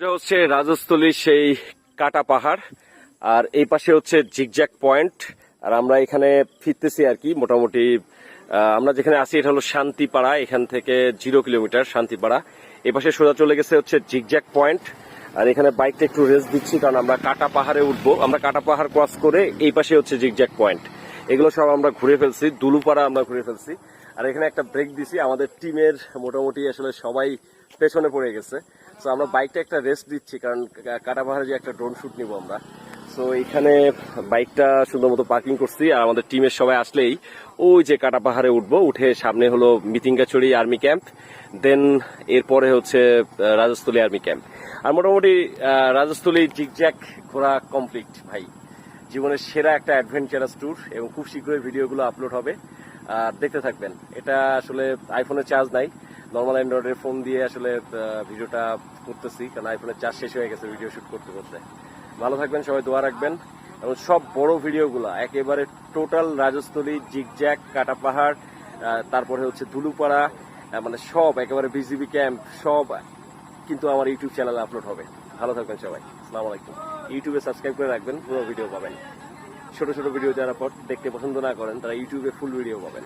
এটা হচ্ছে রাজস্থলীর সেই কাটা পাহাড়, আর এই পাশে হচ্ছে জিগজ্যাক পয়েন্ট। আর আমরা এখানে ফিরতেছি আর কি, মোটামুটি আমরা যেখানে আছি এটা হলো শান্তিপাড়া, এখান থেকে জিরো কিলোমিটার শান্তিপাড়া। এই পাশে সোজা চলে গেছে হচ্ছে জিগজ্যাক পয়েন্ট, আর এখানে বাইকটা একটু রেস্ট দিচ্ছি, কারণ আমরা কাটা পাহাড়ে উঠবো। আমরা কাটা পাহাড় ক্রস করে এই পাশে হচ্ছে জিগজ্যাক পয়েন্ট। এগুলো সব আমরা ঘুরে ফেলছি, দুলুপাড়া আমরা ঘুরে ফেলছি। আর এখানে একটা ব্রেক দিছি, আমাদের টিমের মোটামুটি আসলে সবাই পেছনে পড়ে গেছে। তো আমরা বাইকটা একটা রেস্ট দিচ্ছি, কারণ কা- কাটা পাহাড়ে যে একটা ড্রোন শুট নিব আমরা। তো এখানে বাইকটা সুন্দর মতো পার্কিং করছি, আর আমাদের টিমের সবাই আসলেই ওই যে কাটা পাহাড়ে উঠবো, উঠে সামনে হলো মিতিঙ্গাছড়ি আর্মি ক্যাম্প দেন এরপরে হচ্ছে রাজস্থলী আর্মি ক্যাম্প আর মোটামুটি রাজস্থলী জিগজ্যাক ঘোরা কমপ্লিট ভাই। জীবনের সেরা একটা অ্যাডভেঞ্চারাস ট্যুর এবং খুব শীঘ্রই ভিডিওগুলো আপলোড হবে। আর দেখতে থাকবেন, এটা আসলে আইফোনের চার্জ নাই। নর্মাল অ্যান্ড্রয়েডের ফোন দিয়ে আসলে ভিডিওটা করতেছি, কারণ আইফোনের চার্জ শেষ হয়ে গেছে ভিডিও শ্যুট করতে করতে। ভালো থাকবেন, সবাই দোয়া রাখবেন। এবং সব বড় ভিডিওগুলো, একেবারে টোটাল রাজস্থলী জিগজ্যাক কাটা পাহাড় তারপরে হচ্ছে ধুলুপাড়া মানে সব, একেবারে বিজিবি ক্যাম্প সব কিন্তু আমার ইউটিউব চ্যানেলে আপলোড হবে। ভালো থাকবেন সবাই। আসসালামু আলাইকুম। ইউটিউবে সাবস্ক্রাইব করে রাখবেন, পুরো ভিডিও পাবেন। ছোট ছোট ভিডিও যারা দেখতে পছন্দ না করেন, তারা ইউটিউবে ফুল ভিডিও পাবেন।